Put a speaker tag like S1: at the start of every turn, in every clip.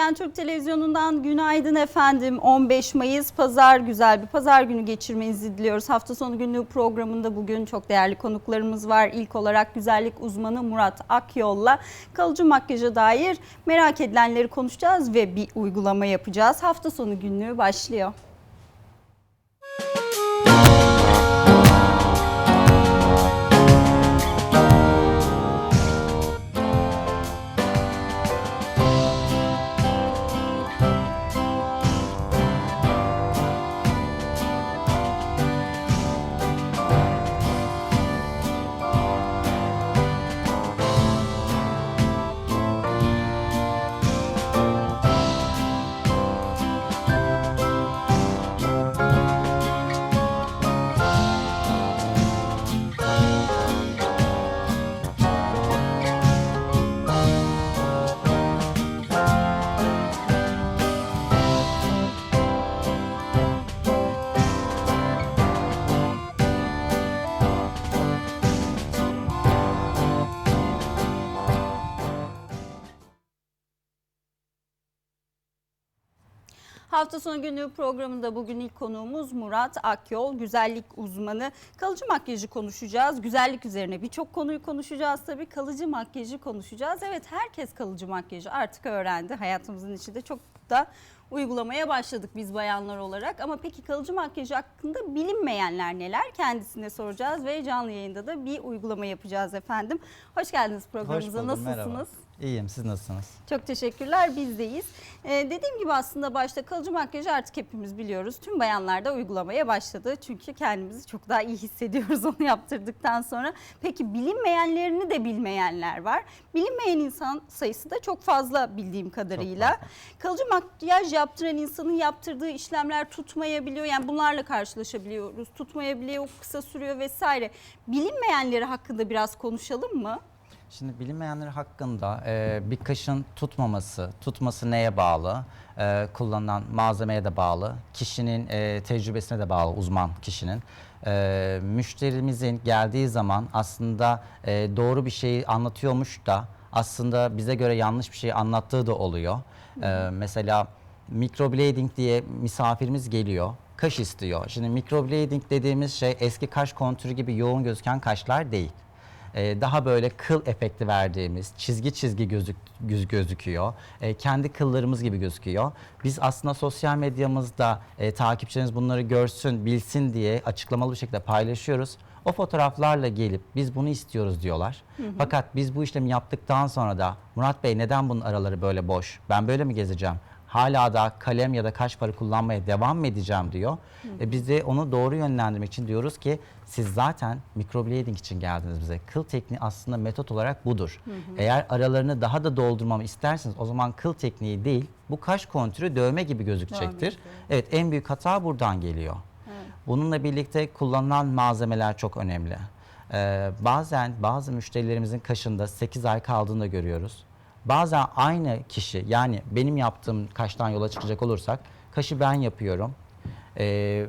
S1: TVN Türk Televizyonu'ndan günaydın efendim. 15 Mayıs Pazar güzel bir pazar günü geçirmenizi diliyoruz. Hafta sonu günlüğü programında bugün çok değerli konuklarımız var. İlk olarak güzellik uzmanı Murat Akyol'la kalıcı makyaja dair merak edilenleri konuşacağız ve bir uygulama yapacağız. Hafta sonu günlüğü başlıyor. Hafta sonu günlüğü programında bugün ilk konuğumuz Murat Akyol, güzellik uzmanı. Kalıcı makyajı konuşacağız. Güzellik üzerine birçok konuyu konuşacağız tabii. Kalıcı makyajı konuşacağız. Evet herkes kalıcı makyajı artık öğrendi. Hayatımızın içinde çok da uygulamaya başladık biz bayanlar olarak. Ama peki kalıcı makyajı hakkında bilinmeyenler neler? Kendisine soracağız ve canlı yayında da bir uygulama yapacağız efendim. Hoş geldiniz
S2: Hoş
S1: programımıza.
S2: buldum,
S1: Nasılsınız?
S2: merhaba. İyiyim, siz nasılsınız?
S1: Çok teşekkürler bizdeyiz. Ee, dediğim gibi aslında başta kalıcı makyajı artık hepimiz biliyoruz. Tüm bayanlar da uygulamaya başladı. Çünkü kendimizi çok daha iyi hissediyoruz onu yaptırdıktan sonra. Peki bilinmeyenlerini de bilmeyenler var. Bilinmeyen insan sayısı da çok fazla bildiğim kadarıyla.
S2: fazla.
S1: Kalıcı makyaj yaptıran insanın yaptırdığı işlemler tutmayabiliyor. Yani bunlarla karşılaşabiliyoruz. Tutmayabiliyor, kısa sürüyor vesaire. Bilinmeyenleri hakkında biraz konuşalım mı?
S2: Şimdi bilinmeyenler hakkında e, bir kaşın tutmaması, tutması neye bağlı? E, kullanılan malzemeye de bağlı, kişinin e, tecrübesine de bağlı, uzman kişinin. E, müşterimizin geldiği zaman aslında e, doğru bir şeyi anlatıyormuş da aslında bize göre yanlış bir şey anlattığı da oluyor. E, mesela microblading diye misafirimiz geliyor. Kaş istiyor. Şimdi microblading dediğimiz şey eski kaş kontürü gibi yoğun gözüken kaşlar değil. Ee, daha böyle kıl efekti verdiğimiz çizgi çizgi gözük, göz, gözüküyor. Ee, kendi kıllarımız gibi gözüküyor. Biz aslında sosyal medyamızda e, takipçilerimiz bunları görsün, bilsin diye açıklamalı bir şekilde paylaşıyoruz. O fotoğraflarla gelip biz bunu istiyoruz diyorlar. Fakat biz bu işlemi yaptıktan sonra da Murat Bey neden bunun araları böyle boş? Ben böyle mi gezeceğim? Hala da kalem ya da kaş farı kullanmaya devam mı edeceğim diyor. E biz de onu doğru yönlendirmek için diyoruz ki siz zaten microblading için geldiniz bize. Kıl tekniği aslında metot olarak budur. Eğer aralarını daha da doldurmamı isterseniz o zaman kıl tekniği değil bu kaş kontürü dövme gibi gözükecektir. Evet en büyük hata buradan geliyor. Bununla birlikte kullanılan malzemeler çok önemli. Ee, bazen bazı müşterilerimizin kaşında 8 ay kaldığını da görüyoruz. Bazen aynı kişi yani benim yaptığım kaştan yola çıkacak olursak kaşı ben yapıyorum. Ee,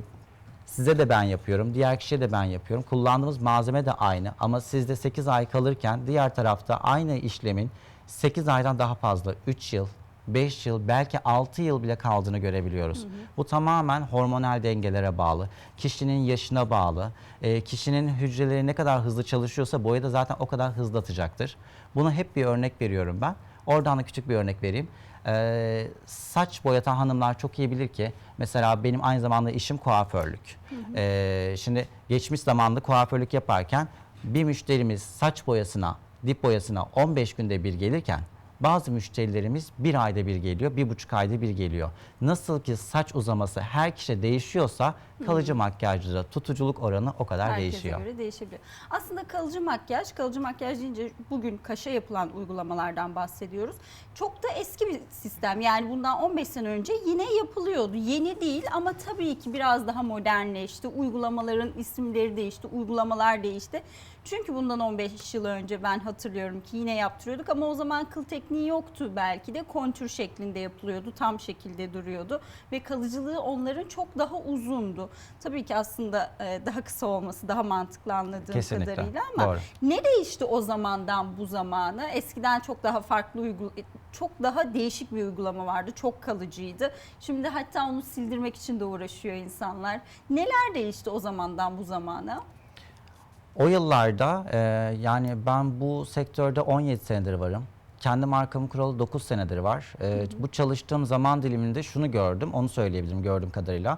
S2: size de ben yapıyorum. Diğer kişiye de ben yapıyorum. Kullandığımız malzeme de aynı ama sizde 8 ay kalırken diğer tarafta aynı işlemin 8 aydan daha fazla 3 yıl 5 yıl belki 6 yıl bile kaldığını görebiliyoruz. Bu tamamen hormonal dengelere bağlı, kişinin yaşına bağlı, e, kişinin hücreleri ne kadar hızlı çalışıyorsa boya da zaten o kadar hızlı Bunu hep bir örnek veriyorum ben. Oradan da küçük bir örnek vereyim. Ee, saç boyatan hanımlar çok iyi bilir ki mesela benim aynı zamanda işim kuaförlük. Ee, şimdi geçmiş zamanda kuaförlük yaparken bir müşterimiz saç boyasına, dip boyasına 15 günde bir gelirken bazı müşterilerimiz bir ayda bir geliyor, bir buçuk ayda bir geliyor. Nasıl ki saç uzaması her kişi değişiyorsa kalıcı makyajda da tutuculuk oranı o kadar
S1: Herkese
S2: değişiyor.
S1: göre değişebiliyor. Aslında kalıcı makyaj, kalıcı makyaj deyince bugün kaşa yapılan uygulamalardan bahsediyoruz. Çok da eski bir sistem. Yani bundan 15 sene önce yine yapılıyordu. Yeni değil ama tabii ki biraz daha modernleşti. Uygulamaların isimleri değişti, uygulamalar değişti. Çünkü bundan 15 yıl önce ben hatırlıyorum ki yine yaptırıyorduk ama o zaman kıl tekniği yoktu belki de kontür şeklinde yapılıyordu. Tam şekilde duruyordu ve kalıcılığı onların çok daha uzundu. Tabii ki aslında e, daha kısa olması daha mantıklı anladığım
S2: Kesinlikle,
S1: kadarıyla ama
S2: doğru.
S1: ne değişti o zamandan bu zamana? Eskiden çok daha farklı uygul çok daha değişik bir uygulama vardı. Çok kalıcıydı. Şimdi hatta onu sildirmek için de uğraşıyor insanlar. Neler değişti o zamandan bu zamana?
S2: O yıllarda e, yani ben bu sektörde 17 senedir varım. Kendi markamı kuralı 9 senedir var. E, bu çalıştığım zaman diliminde şunu gördüm, onu söyleyebilirim gördüğüm kadarıyla.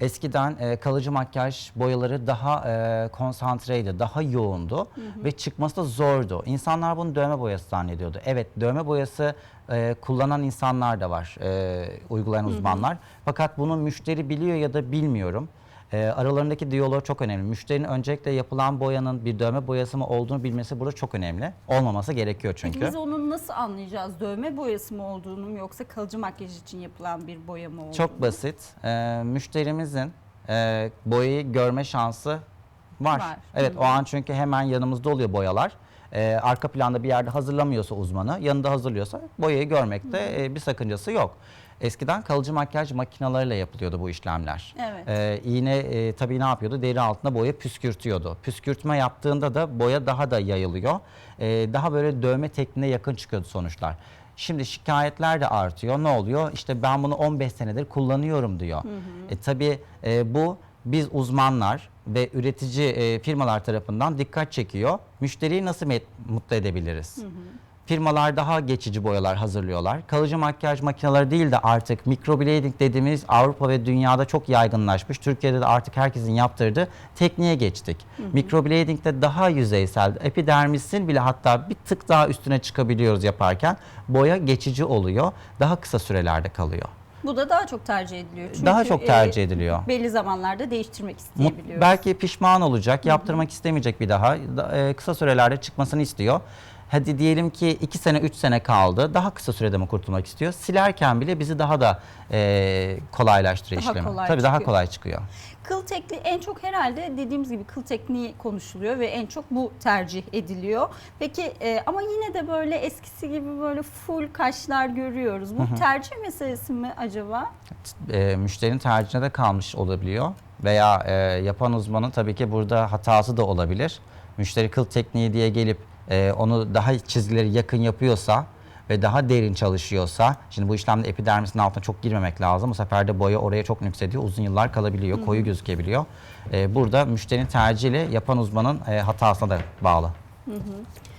S2: Eskiden e, kalıcı makyaj boyaları daha e, konsantreydi, daha yoğundu ve çıkması da zordu. İnsanlar bunu dövme boyası zannediyordu. Evet, dövme boyası e, kullanan insanlar da var, e, uygulayan uzmanlar. Fakat bunu müşteri biliyor ya da bilmiyorum. E, aralarındaki diyalog çok önemli. Müşterinin öncelikle yapılan boyanın bir dövme boyası mı olduğunu bilmesi burada çok önemli. Olmaması gerekiyor çünkü.
S1: Peki biz onu nasıl anlayacağız? Dövme boyası mı olduğunu mu yoksa kalıcı makyaj için yapılan bir boya mı olduğunu?
S2: Çok basit. E, müşterimizin e, boyayı görme şansı var.
S1: Var.
S2: Evet
S1: Hı.
S2: o an çünkü hemen yanımızda oluyor boyalar. E, arka planda bir yerde hazırlamıyorsa uzmanı, yanında hazırlıyorsa boyayı görmekte e, bir sakıncası yok. Eskiden kalıcı makyaj makinalarıyla yapılıyordu bu işlemler.
S1: Evet.
S2: Ee, iğne e, tabii ne yapıyordu? Deri altında boya püskürtüyordu. Püskürtme yaptığında da boya daha da yayılıyor. Ee, daha böyle dövme tekniğine yakın çıkıyordu sonuçlar. Şimdi şikayetler de artıyor. Ne oluyor? İşte ben bunu 15 senedir kullanıyorum diyor. E, tabii e, bu biz uzmanlar ve üretici e, firmalar tarafından dikkat çekiyor. Müşteriyi nasıl mutlu edebiliriz? Firmalar daha geçici boyalar hazırlıyorlar. Kalıcı makyaj makineleri değil de artık microblading dediğimiz Avrupa ve dünyada çok yaygınlaşmış. Türkiye'de de artık herkesin yaptırdığı tekniğe geçtik. Microblading de daha yüzeysel. Epidermisin bile hatta bir tık daha üstüne çıkabiliyoruz yaparken. Boya geçici oluyor. Daha kısa sürelerde kalıyor.
S1: Bu da daha çok tercih ediliyor. Çünkü,
S2: Daha çok tercih
S1: e,
S2: ediliyor.
S1: Belli zamanlarda değiştirmek isteyebiliyoruz.
S2: belki pişman olacak, yaptırmak istemeyecek bir daha. Da- e, kısa sürelerde çıkmasını istiyor. Hadi diyelim ki 2 sene 3 sene kaldı. Daha kısa sürede mi kurtulmak istiyor? Silerken bile bizi daha da e, kolaylaştırıyor
S1: Daha
S2: işlemi.
S1: kolay
S2: Tabii daha
S1: çıkıyor.
S2: kolay çıkıyor.
S1: Kıl tekniği en çok herhalde dediğimiz gibi kıl tekniği konuşuluyor ve en çok bu tercih ediliyor. Peki e, ama yine de böyle eskisi gibi böyle full kaşlar görüyoruz. Bu tercih meselesi mi acaba?
S2: e, müşterinin tercihine de kalmış olabiliyor. Veya e, yapan uzmanın tabii ki burada hatası da olabilir. Müşteri kıl tekniği diye gelip e, onu daha çizgileri yakın yapıyorsa ve daha derin çalışıyorsa, şimdi bu işlemde epidermisin altına çok girmemek lazım. Bu sefer de boya oraya çok nüksediyor, uzun yıllar kalabiliyor, koyu gözükebiliyor. E, burada müşterinin tercihiyle yapan uzmanın e, hatasına da bağlı.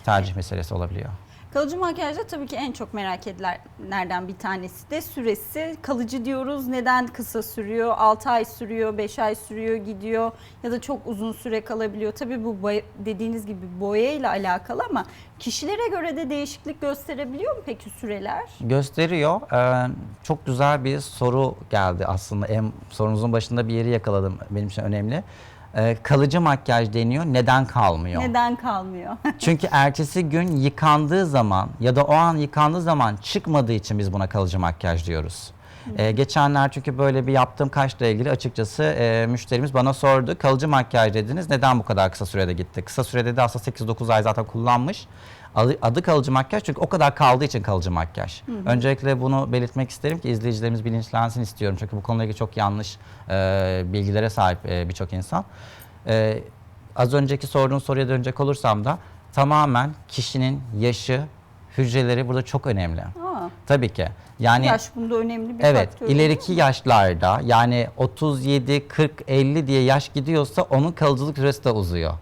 S2: Tercih meselesi olabiliyor.
S1: Kalıcı makyajda tabii ki en çok merak edilenlerden bir tanesi de süresi. Kalıcı diyoruz. Neden kısa sürüyor? 6 ay sürüyor, 5 ay sürüyor, gidiyor ya da çok uzun süre kalabiliyor. Tabii bu dediğiniz gibi boya alakalı ama kişilere göre de değişiklik gösterebiliyor mu peki süreler?
S2: Gösteriyor. Ee, çok güzel bir soru geldi aslında. En sorunuzun başında bir yeri yakaladım. Benim için önemli. Ee, kalıcı makyaj deniyor. Neden kalmıyor?
S1: Neden kalmıyor?
S2: Çünkü ertesi gün yıkandığı zaman ya da o an yıkandığı zaman çıkmadığı için biz buna kalıcı makyaj diyoruz. Ee, geçenler çünkü böyle bir yaptığım kaşla ilgili açıkçası e, müşterimiz bana sordu. Kalıcı makyaj dediniz neden bu kadar kısa sürede gitti? Kısa sürede de aslında 8-9 ay zaten kullanmış. Adı, kalıcı makyaj çünkü o kadar kaldığı için kalıcı makyaj. Öncelikle bunu belirtmek isterim ki izleyicilerimiz bilinçlensin istiyorum. Çünkü bu konuyla ilgili çok yanlış e, bilgilere sahip e, birçok insan. E, az önceki sorduğun soruya dönecek olursam da tamamen kişinin yaşı, hücreleri burada çok önemli.
S1: Aa,
S2: Tabii ki. Yani
S1: yaş bunda önemli bir
S2: evet
S1: faktör.
S2: ileriki yaşlarda yani 37, 40, 50 diye yaş gidiyorsa onun kalıcılık süresi de uzuyor.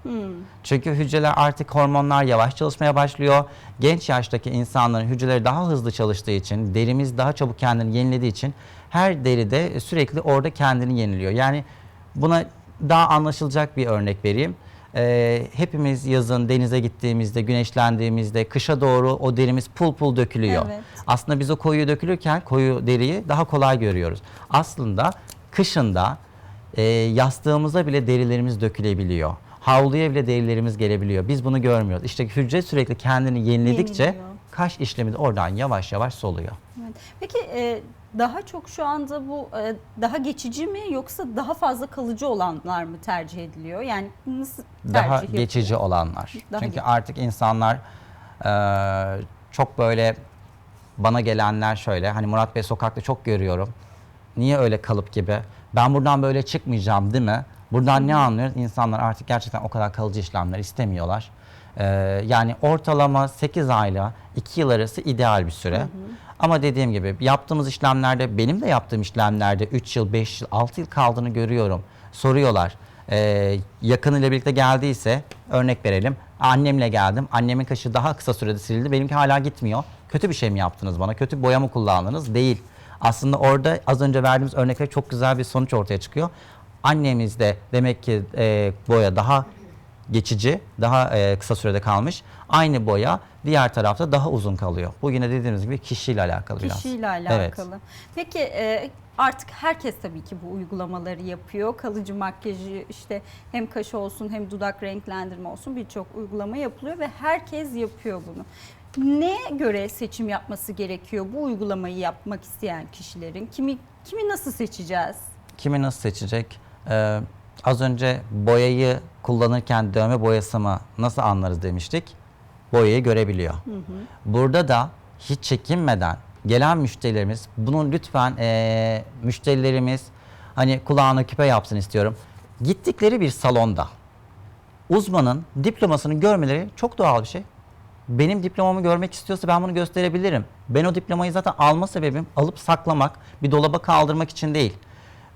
S2: Çünkü hücreler artık hormonlar yavaş çalışmaya başlıyor. Genç yaştaki insanların hücreleri daha hızlı çalıştığı için, derimiz daha çabuk kendini yenilediği için her deride sürekli orada kendini yeniliyor. Yani buna daha anlaşılacak bir örnek vereyim. Ee, hepimiz yazın denize gittiğimizde, güneşlendiğimizde kışa doğru o derimiz pul pul dökülüyor.
S1: Evet.
S2: Aslında biz o koyu dökülürken koyu deriyi daha kolay görüyoruz. Aslında kışında e, yastığımıza bile derilerimiz dökülebiliyor. Havluya bile derilerimiz gelebiliyor. Biz bunu görmüyoruz. İşte hücre sürekli kendini yeniledikçe
S1: Yeniliyor.
S2: kaş işlemi de oradan yavaş yavaş soluyor.
S1: Evet. Peki e, daha çok şu anda bu e, daha geçici mi yoksa daha fazla kalıcı olanlar mı tercih ediliyor? Yani nasıl tercih
S2: Daha
S1: yapılıyor?
S2: geçici olanlar.
S1: Daha
S2: Çünkü
S1: ge-
S2: artık insanlar e, çok böyle bana gelenler şöyle. Hani Murat Bey sokakta çok görüyorum. Niye öyle kalıp gibi? Ben buradan böyle çıkmayacağım değil mi? Buradan ne anlıyoruz? İnsanlar artık gerçekten o kadar kalıcı işlemler istemiyorlar. Ee, yani ortalama 8 ayla 2 yıl arası ideal bir süre. Ama dediğim gibi yaptığımız işlemlerde, benim de yaptığım işlemlerde 3 yıl, 5 yıl, 6 yıl kaldığını görüyorum. Soruyorlar. Ee, yakınıyla birlikte geldiyse örnek verelim. Annemle geldim. Annemin kaşı daha kısa sürede sildi. Benimki hala gitmiyor. Kötü bir şey mi yaptınız bana? Kötü boya mı kullandınız? Değil. Aslında orada az önce verdiğimiz örnekte çok güzel bir sonuç ortaya çıkıyor. Annemizde demek ki e, boya daha geçici, daha e, kısa sürede kalmış. Aynı boya diğer tarafta daha uzun kalıyor. Bu yine dediğimiz gibi kişiyle alakalı biraz.
S1: Kişiyle alakalı. Peki e, artık herkes tabii ki bu uygulamaları yapıyor. Kalıcı makyajı işte hem kaş olsun hem dudak renklendirme olsun birçok uygulama yapılıyor ve herkes yapıyor bunu. Neye göre seçim yapması gerekiyor bu uygulamayı yapmak isteyen kişilerin? Kimi kimi nasıl seçeceğiz?
S2: Kimi nasıl seçecek? Ee, az önce boyayı kullanırken dövme boyası mı nasıl anlarız demiştik. Boyayı görebiliyor. Burada da hiç çekinmeden gelen müşterilerimiz bunun lütfen ee, müşterilerimiz hani kulağına küpe yapsın istiyorum. Gittikleri bir salonda uzmanın diplomasını görmeleri çok doğal bir şey. Benim diplomamı görmek istiyorsa ben bunu gösterebilirim. Ben o diplomayı zaten alma sebebim alıp saklamak, bir dolaba kaldırmak için değil.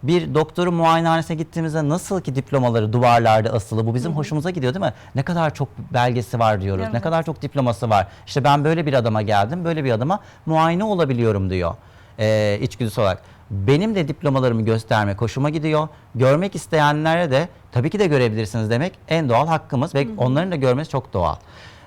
S2: Bir doktorun muayenehanesine gittiğimizde nasıl ki diplomaları duvarlarda asılı bu bizim hoşumuza gidiyor değil mi? Ne kadar çok belgesi var diyoruz. Ne
S1: Evet.
S2: kadar çok diploması var. İşte ben böyle bir adama geldim, böyle bir adama muayene olabiliyorum diyor ee, içgüdüsü olarak. Benim de diplomalarımı göstermek hoşuma gidiyor. Görmek isteyenlere de tabii ki de görebilirsiniz demek en doğal hakkımız ve onların da görmesi çok doğal.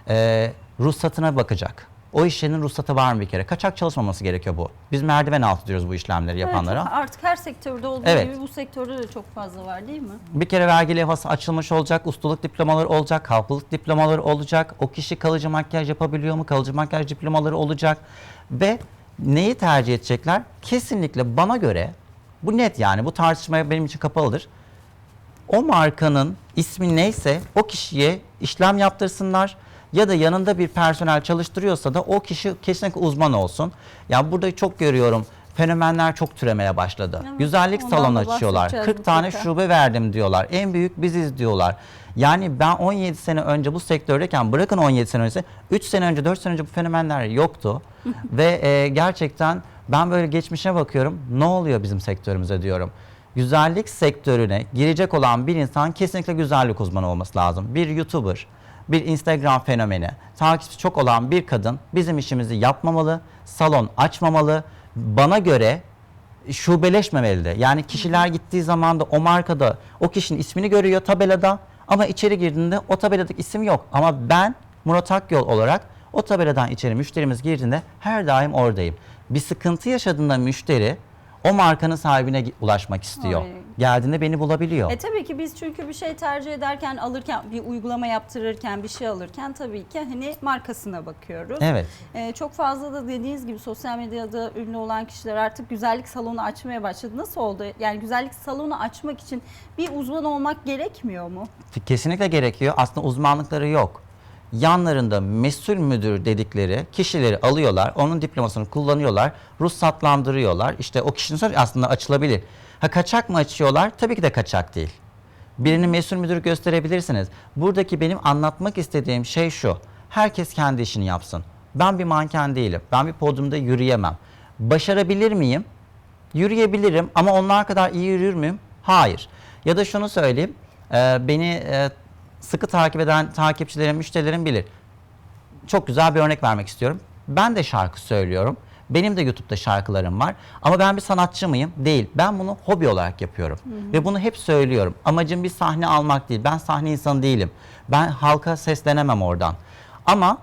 S2: Ee, ruhsatına bakacak. O iş yerinin ruhsatı var mı bir kere? Kaçak çalışmaması gerekiyor bu. Biz merdiven altı diyoruz bu işlemleri yapanlara.
S1: Evet, artık her sektörde olduğu
S2: Evet.
S1: gibi bu sektörde de çok fazla var değil mi?
S2: Bir kere vergi levhası açılmış olacak, ustalık diplomaları olacak, kalfalık diplomaları olacak. O kişi kalıcı makyaj yapabiliyor mu? Kalıcı makyaj diplomaları olacak. Ve neyi tercih edecekler? Kesinlikle bana göre, bu net yani bu tartışmaya benim için kapalıdır. O markanın ismi neyse o kişiye işlem yaptırsınlar ya da yanında bir personel çalıştırıyorsa da o kişi kesinlikle uzman olsun. Ya burada çok görüyorum fenomenler çok türemeye başladı.
S1: Evet,
S2: Güzellik salonu açıyorlar.
S1: bahsedeceğiz
S2: 40 tane
S1: mutlaka.
S2: şube verdim diyorlar. En büyük biziz diyorlar. Yani ben 17 sene önce bu sektördeyken bırakın 17 sene önce 3 sene önce 4 sene önce bu fenomenler yoktu. Ve e, gerçekten ben böyle geçmişe bakıyorum. Ne oluyor bizim sektörümüze diyorum. Güzellik sektörüne girecek olan bir insan kesinlikle güzellik uzmanı olması lazım. Bir YouTuber, bir Instagram fenomeni, takipçisi çok olan bir kadın bizim işimizi yapmamalı, salon açmamalı. Bana göre şubeleşmemeli. Yani kişiler gittiği zaman da o markada o kişinin ismini görüyor tabelada ama içeri girdiğinde o tabeladaki isim yok. Ama ben Murat Akyol olarak o tabeladan içeri müşterimiz girdiğinde her daim oradayım. Bir sıkıntı yaşadığında müşteri o markanın sahibine ulaşmak istiyor.
S1: Oraya.
S2: Geldiğinde beni bulabiliyor.
S1: E tabii ki biz çünkü bir şey tercih ederken alırken bir uygulama yaptırırken bir şey alırken tabii ki hani markasına bakıyoruz.
S2: Evet.
S1: E, çok fazla da dediğiniz gibi sosyal medyada ünlü olan kişiler artık güzellik salonu açmaya başladı. Nasıl oldu? Yani güzellik salonu açmak için bir uzman olmak gerekmiyor mu?
S2: Kesinlikle gerekiyor. Aslında uzmanlıkları yok. Yanlarında mesul müdür dedikleri kişileri alıyorlar. Onun diplomasını kullanıyorlar. Ruhsatlandırıyorlar. İşte o kişinin aslında açılabilir. Ha kaçak mı açıyorlar? Tabii ki de kaçak değil. Birini mesul müdür gösterebilirsiniz. Buradaki benim anlatmak istediğim şey şu. Herkes kendi işini yapsın. Ben bir manken değilim. Ben bir podyumda yürüyemem. Başarabilir miyim? Yürüyebilirim ama onlar kadar iyi yürür müyüm? Hayır. Ya da şunu söyleyeyim. e, beni e, sıkı takip eden takipçilerim, müşterilerim bilir. Çok güzel bir örnek vermek istiyorum. Ben de şarkı söylüyorum. Benim de YouTube'da şarkılarım var. Ama ben bir sanatçı mıyım? Değil. Ben bunu hobi olarak yapıyorum. Ve bunu hep söylüyorum. Amacım bir sahne almak değil. Ben sahne insanı değilim. Ben halka seslenemem oradan. Ama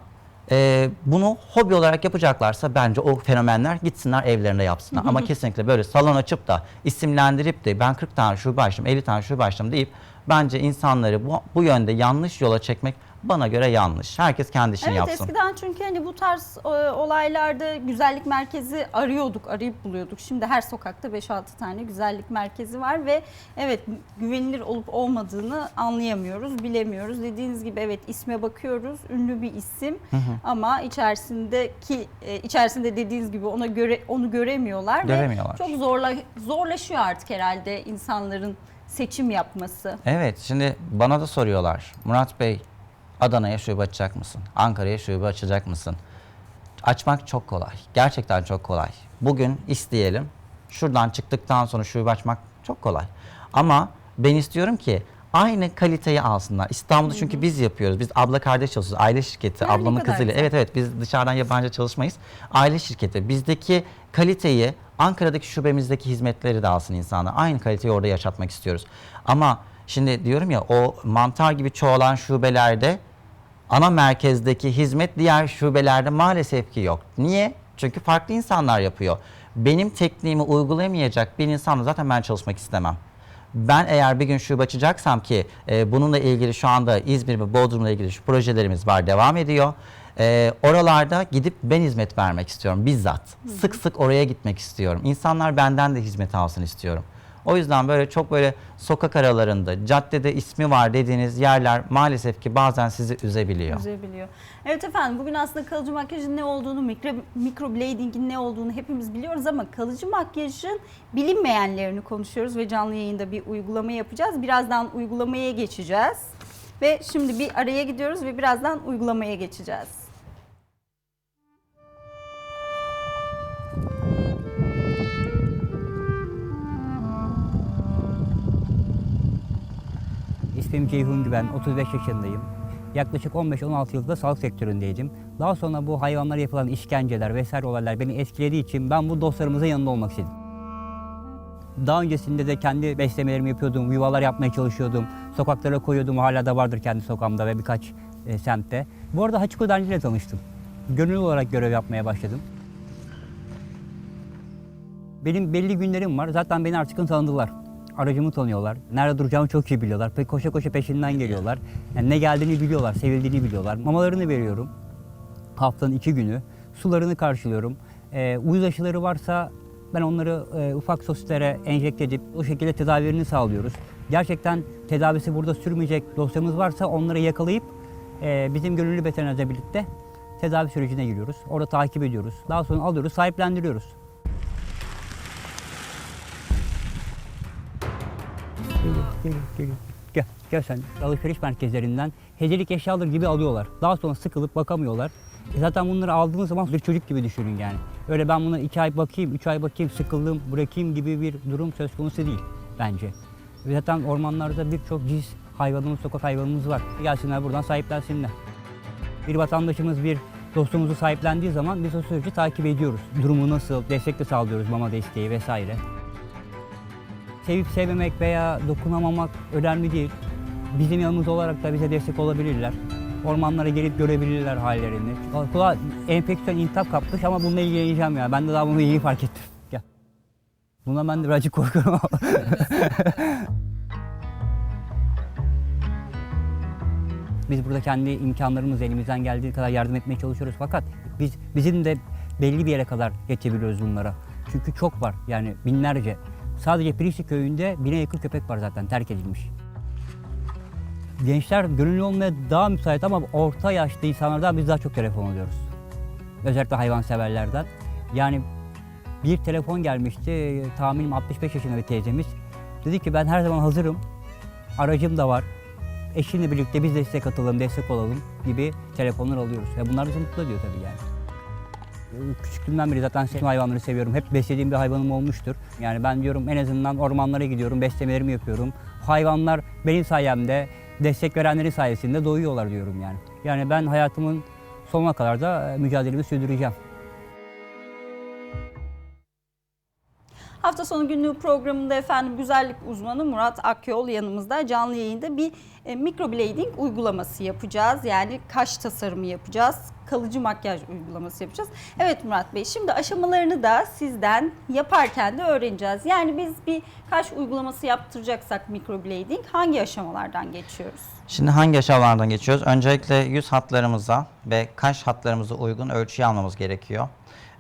S2: e, bunu hobi olarak yapacaklarsa bence o fenomenler gitsinler evlerinde yapsınlar. Ama kesinlikle böyle salon açıp da isimlendirip de ben 40 tane şube açtım, 50 tane şube açtım deyip bence insanları bu, bu yönde yanlış yola çekmek bana göre yanlış. Herkes kendi işini
S1: Evet
S2: yapsın.
S1: eskiden çünkü hani bu tarz e, olaylarda güzellik merkezi arıyorduk, arayıp buluyorduk. Şimdi her sokakta 5-6 tane güzellik merkezi var ve evet güvenilir olup olmadığını anlayamıyoruz, bilemiyoruz. Dediğiniz gibi evet isme bakıyoruz, ünlü bir isim ama içerisindeki e, içerisinde dediğiniz gibi ona göre onu göremiyorlar,
S2: Göremiyorlar.
S1: ve çok zorla zorlaşıyor artık herhalde insanların seçim yapması.
S2: Evet, şimdi bana da soruyorlar. Murat Bey, Adana'ya şube açacak mısın? Ankara'ya şube açacak mısın? Açmak çok kolay. Gerçekten çok kolay. Bugün isteyelim. Şuradan çıktıktan sonra şube açmak çok kolay. Ama ben istiyorum ki aynı kaliteyi alsınlar. İstanbul'da çünkü biz yapıyoruz. Biz abla kardeş çalışıyoruz. Aile şirketi.
S1: Ya ne
S2: ablamın kızıyla.
S1: güzel.
S2: Evet evet biz dışarıdan yabancı çalışmayız. Aile şirketi. Bizdeki kaliteyi Ankara'daki şubemizdeki hizmetleri de alsın insanlar. Aynı kaliteyi orada yaşatmak istiyoruz. Ama şimdi diyorum ya o mantar gibi çoğalan şubelerde ana merkezdeki hizmet diğer şubelerde maalesef ki yok. Niye? Çünkü farklı insanlar yapıyor. Benim tekniğimi uygulayamayacak bir insanla zaten ben çalışmak istemem. Ben eğer bir gün şube açacaksam ki e, bununla ilgili şu anda İzmir ve Bodrum'la ilgili şu projelerimiz var, devam ediyor. E, oralarda gidip ben hizmet vermek istiyorum bizzat. Sık sık oraya gitmek istiyorum. İnsanlar benden de hizmet alsın istiyorum. O yüzden böyle çok böyle sokak aralarında, caddede ismi var dediğiniz yerler maalesef ki bazen sizi üzebiliyor.
S1: Üzebiliyor. Evet efendim bugün aslında kalıcı makyajın ne olduğunu, mikro, microblading'in ne olduğunu hepimiz biliyoruz ama kalıcı makyajın bilinmeyenlerini konuşuyoruz ve canlı yayında bir uygulama yapacağız. Birazdan uygulamaya geçeceğiz. Ve şimdi bir araya gidiyoruz ve birazdan uygulamaya geçeceğiz.
S3: İsmim Ceyhun Güven, 35 yaşındayım. Yaklaşık 15-16 yılda sağlık sektöründeydim. Daha sonra bu hayvanlara yapılan işkenceler vesaire olaylar beni etkilediği için ben bu dostlarımızın yanında olmak istedim. Daha öncesinde de kendi beslemelerimi yapıyordum, yuvalar yapmaya çalışıyordum. Sokaklara koyuyordum, hala da vardır kendi sokağımda ve birkaç e, semtte. Bu arada Hachiko Denci ile tanıştım. Gönüllü olarak görev yapmaya başladım. Benim belli günlerim var. Zaten beni artık tanıdılar. Aracımı tanıyorlar. Nerede duracağımı çok iyi biliyorlar. Pe- Koşa koşa peşinden geliyorlar. Yani ne geldiğini biliyorlar, sevildiğini biliyorlar. Mamalarını veriyorum. Haftanın iki günü. Sularını karşılıyorum. Ee, uyuz aşıları varsa ben onları e, ufak sosislere enjekte edip o şekilde tedavilerini sağlıyoruz. Gerçekten tedavisi burada sürmeyecek dosyamız varsa onları yakalayıp e, bizim gönüllü veterinerle birlikte tedavi sürecine giriyoruz. Orada takip ediyoruz. Daha sonra alıyoruz, sahiplendiriyoruz. Sen. Alışveriş merkezlerinden hediyelik eşyalar gibi alıyorlar. Daha sonra sıkılıp bakamıyorlar. E zaten bunları aldığınız zaman bir çocuk gibi düşünün yani. Öyle ben buna iki ay bakayım, üç ay bakayım, sıkıldım, bırakayım gibi bir durum söz konusu değil bence. Ve zaten ormanlarda birçok cins hayvanımız, sokak hayvanımız var. Gelsinler buradan sahiplensinler. Bir vatandaşımız, bir dostumuzu sahiplendiği zaman biz o süreci takip ediyoruz. Durumu nasıl, destek de sağlıyoruz, mama desteği vesaire. Sevip sevmemek veya dokunamamak önemli değil. Bizim yanımızda olarak da bize destek olabilirler. Ormanlara gelip görebilirler hallerini. Kulağa enfeksiyon intihap kapmış ama bununla ilgileneceğim ya. Ben de daha bunu iyi fark ettim. Gel. Buna ben de birazcık korkuyorum ama. Biz burada kendi imkanlarımız elimizden geldiği kadar yardım etmeye çalışıyoruz. Fakat biz bizim de belli bir yere kadar geçebiliyoruz bunlara. Çünkü çok var yani binlerce. Sadece Pirişli köyünde bine yakın köpek var zaten terk edilmiş. Gençler gönüllü olmaya daha müsait ama orta yaşlı insanlardan biz daha çok telefon alıyoruz. Özellikle hayvanseverlerden. Yani bir telefon gelmişti, tahminim 65 yaşında bir teyzemiz. Dedi ki ben her zaman hazırım, aracım da var, eşimle birlikte biz de size katılalım, destek olalım gibi telefonlar alıyoruz. Ve bunlar bizi mutlu ediyor tabii yani. Küçüklüğümden beri zaten sevdiğim hayvanları seviyorum. Hep beslediğim bir hayvanım olmuştur. Yani ben diyorum en azından ormanlara gidiyorum, beslemelerimi yapıyorum. Hayvanlar benim sayemde, destek verenlerin sayesinde doyuyorlar diyorum yani. Yani ben hayatımın sonuna kadar da e, mücadelemi sürdüreceğim.
S1: Hafta sonu günlüğü programında efendim güzellik uzmanı Murat Akyol yanımızda canlı yayında bir e, microblading uygulaması yapacağız. Yani kaş tasarımı yapacağız. kalıcı makyaj uygulaması yapacağız. Evet Murat Bey şimdi aşamalarını da sizden yaparken de öğreneceğiz. Yani biz bir kaş uygulaması yaptıracaksak microblading hangi aşamalardan geçiyoruz?
S2: Şimdi hangi aşamalardan geçiyoruz? Öncelikle yüz hatlarımıza ve kaş hatlarımıza uygun ölçüyü almamız gerekiyor.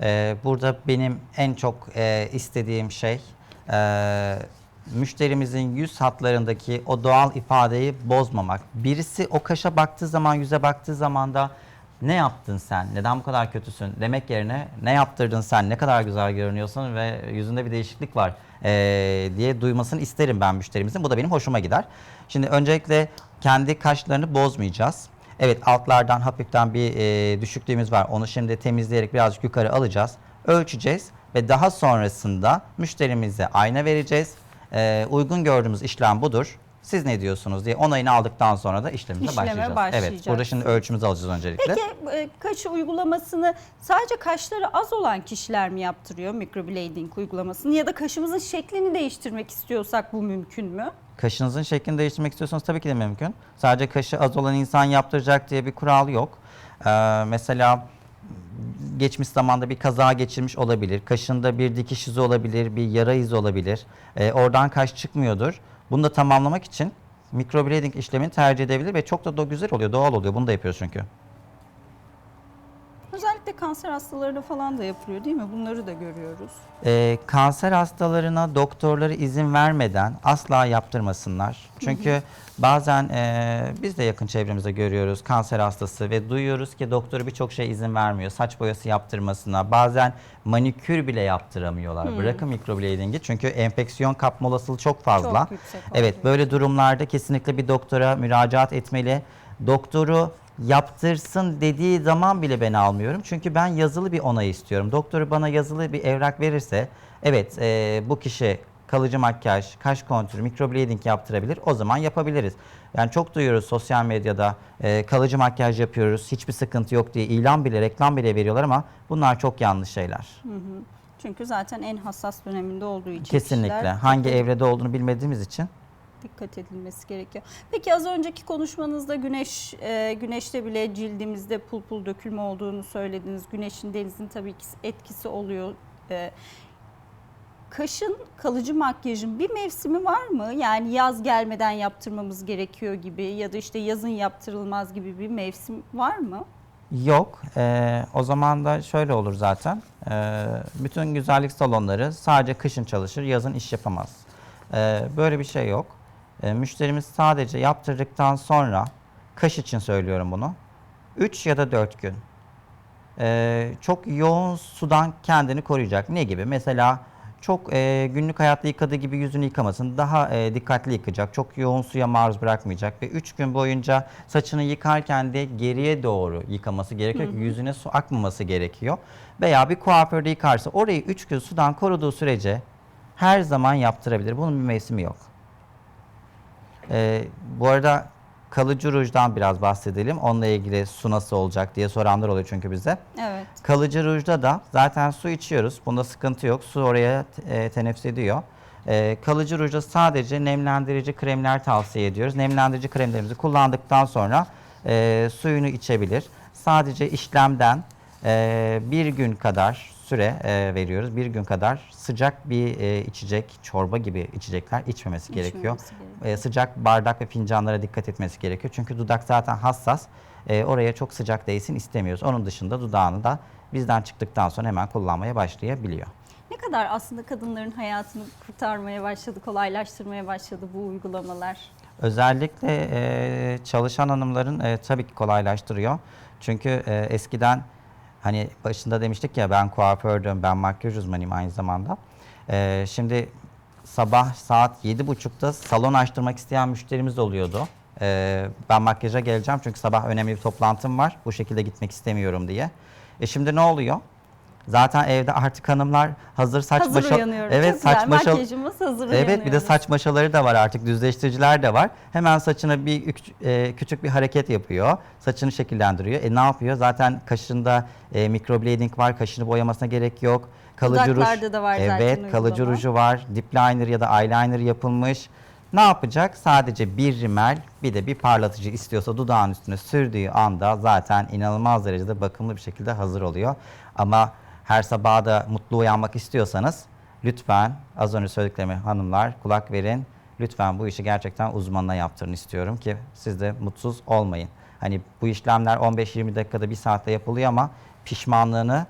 S2: Ee, burada benim en çok e, istediğim şey e, müşterimizin yüz hatlarındaki o doğal ifadeyi bozmamak. Birisi o kaşa baktığı zaman, yüze baktığı zaman da ne yaptın sen, neden bu kadar kötüsün demek yerine ne yaptırdın sen, ne kadar güzel görünüyorsun ve yüzünde bir değişiklik var eee, diye duymasını isterim ben müşterimizin. Bu da benim hoşuma gider. Şimdi öncelikle kendi kaşlarını bozmayacağız. Evet altlardan hafiften bir eee, düşüklüğümüz var. Onu şimdi temizleyerek birazcık yukarı alacağız. Ölçeceğiz ve daha sonrasında müşterimize ayna vereceğiz. Eee, uygun gördüğümüz işlem budur. Siz ne diyorsunuz diye onayını aldıktan sonra da işlemimize
S1: İşleme
S2: başlayacağız. Evet,
S1: başlayacağız.
S2: burada şimdi ölçümüzü alacağız öncelikle.
S1: Peki e, kaş uygulamasını sadece kaşları az olan kişiler mi yaptırıyor microblading uygulamasını ya da kaşımızın şeklini değiştirmek istiyorsak bu mümkün mü?
S2: Kaşınızın şeklini değiştirmek istiyorsanız tabii ki de mümkün. Sadece kaşı az olan insan yaptıracak diye bir kural yok. Ee, mesela geçmiş zamanda bir kaza geçirmiş olabilir. Kaşında bir dikiş izi olabilir, bir yara izi olabilir. Ee, oradan kaş çıkmıyordur. Bunu da tamamlamak için microblading işlemini tercih edebilir ve çok da, do- güzel oluyor, doğal oluyor. Bunu da yapıyoruz çünkü.
S1: Özellikle kanser hastalarına falan da yapılıyor değil mi? Bunları da görüyoruz.
S2: Ee, kanser hastalarına doktorları izin vermeden asla yaptırmasınlar. Çünkü bazen e, biz de yakın çevremizde görüyoruz kanser hastası ve duyuyoruz ki doktoru birçok şey izin vermiyor. Saç boyası yaptırmasına, bazen manikür bile yaptıramıyorlar. Bırakın microblading'i çünkü enfeksiyon kapma olasılığı çok fazla.
S1: Çok yüksek
S2: Evet böyle durumlarda kesinlikle bir doktora müracaat etmeli. Doktoru yaptırsın dediği zaman bile ben almıyorum. Çünkü ben yazılı bir onay istiyorum. Doktoru bana yazılı bir evrak verirse evet e, bu kişi kalıcı makyaj, kaş kontürü, microblading yaptırabilir. O zaman yapabiliriz. Yani çok duyuyoruz sosyal medyada e, kalıcı makyaj yapıyoruz, hiçbir sıkıntı yok diye ilan bile, reklam bile veriyorlar ama bunlar çok yanlış şeyler.
S1: Çünkü zaten en hassas döneminde olduğu için
S2: Kesinlikle.
S1: kişiler
S2: Hangi evrede olduğunu bilmediğimiz için
S1: dikkat edilmesi gerekiyor. Peki az önceki konuşmanızda güneş e, güneşte bile cildimizde pul pul dökülme olduğunu söylediniz. Güneşin denizin tabii ki etkisi oluyor. E, kaşın kalıcı makyajın bir mevsimi var mı? Yani yaz gelmeden yaptırmamız gerekiyor gibi ya da işte yazın yaptırılmaz gibi bir mevsim var mı?
S2: Yok. Ee, o zaman da şöyle olur zaten. Ee, bütün güzellik salonları sadece kışın çalışır, yazın iş yapamaz. Ee, böyle bir şey yok. Ee, müşterimiz sadece yaptırdıktan sonra, kış için söylüyorum bunu, 3 ya da 4 gün ee, çok yoğun sudan kendini koruyacak. Ne gibi? Mesela çok e, günlük hayatta yıkadığı gibi yüzünü yıkamasın. Daha e, dikkatli yıkacak. Çok yoğun suya maruz bırakmayacak. Ve 3 gün boyunca saçını yıkarken de geriye doğru yıkaması gerekiyor. ki Yüzüne su akmaması gerekiyor. Veya bir kuaförde yıkarsa orayı 3 gün sudan koruduğu sürece her zaman yaptırabilir. Bunun bir mevsimi yok. Ee, bu arada kalıcı rujdan biraz bahsedelim. Onunla ilgili su nasıl olacak diye soranlar oluyor çünkü bize.
S1: Evet.
S2: Kalıcı rujda da zaten su içiyoruz. Bunda sıkıntı yok. Su oraya e, teneffüs ediyor. E, kalıcı rujda sadece nemlendirici kremler tavsiye ediyoruz. Nemlendirici kremlerimizi kullandıktan sonra e, suyunu içebilir. Sadece işlemden e, bir gün kadar süre e, veriyoruz. Bir gün kadar sıcak bir e, içecek, çorba gibi içecekler içmemesi gerekiyor.
S1: Gerekiyor.
S2: E, sıcak bardak ve fincanlara dikkat etmesi gerekiyor. Çünkü dudak zaten hassas. E, oraya çok sıcak değsin istemiyoruz. Onun dışında dudağını da bizden çıktıktan sonra hemen kullanmaya başlayabiliyor.
S1: Ne kadar aslında kadınların hayatını kurtarmaya başladı, kolaylaştırmaya başladı bu uygulamalar?
S2: Özellikle e, çalışan hanımların e, tabii ki kolaylaştırıyor. Çünkü e, eskiden hani başında demiştik ya ben kuafördüm, ben makyaj uzmanıyım aynı zamanda. E, şimdi sabah saat 7.30'da salon açtırmak isteyen müşterimiz oluyordu. E, ben makyaja geleceğim çünkü sabah önemli bir toplantım var. Bu şekilde gitmek istemiyorum diye. E şimdi ne oluyor? Zaten evde artık hanımlar hazır saç
S1: hazır
S2: başa-
S1: uyanıyoruz.
S2: Evet
S1: Çok
S2: saç
S1: güzel.
S2: başa-
S1: Makyajımız hazır
S2: Evet bir de
S1: uyanıyoruz.
S2: saç maşaları da var artık düzleştiriciler de var. Hemen saçına bir e, küçük bir hareket yapıyor. Saçını şekillendiriyor. E ne yapıyor? Zaten kaşında e, microblading var. Kaşını boyamasına gerek yok. Kalıcı ruj.
S1: Da var zaten
S2: Evet kalıcı
S1: uygulama.
S2: ruju var. Dip liner ya da eyeliner yapılmış. Ne yapacak? Sadece bir rimel bir de bir parlatıcı istiyorsa dudağın üstüne sürdüğü anda zaten inanılmaz derecede bakımlı bir şekilde hazır oluyor. Ama her sabah da mutlu uyanmak istiyorsanız lütfen az önce söylediklerime hanımlar kulak verin. Lütfen bu işi gerçekten uzmanına yaptırın istiyorum ki siz de mutsuz olmayın. Hani bu işlemler 15-20 dakikada bir saatte yapılıyor ama pişmanlığını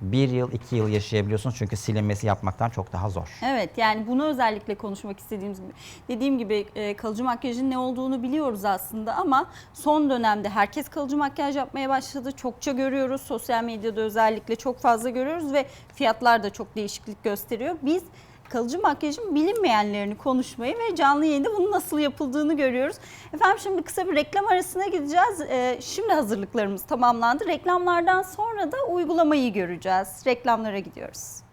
S2: bir yıl, iki yıl yaşayabiliyorsunuz çünkü silinmesi yapmaktan çok daha zor.
S1: Evet yani bunu özellikle konuşmak istediğimiz gibi. Dediğim gibi e, kalıcı makyajın ne olduğunu biliyoruz aslında ama son dönemde herkes kalıcı makyaj yapmaya başladı. Çokça görüyoruz. Sosyal medyada özellikle çok fazla görüyoruz ve fiyatlar da çok değişiklik gösteriyor. Biz kalıcı makyajın bilinmeyenlerini konuşmayı ve canlı yayında bunun nasıl yapıldığını görüyoruz. Efendim şimdi kısa bir reklam arasına gideceğiz. Ee, şimdi hazırlıklarımız tamamlandı. Reklamlardan sonra da uygulamayı göreceğiz. Reklamlara gidiyoruz.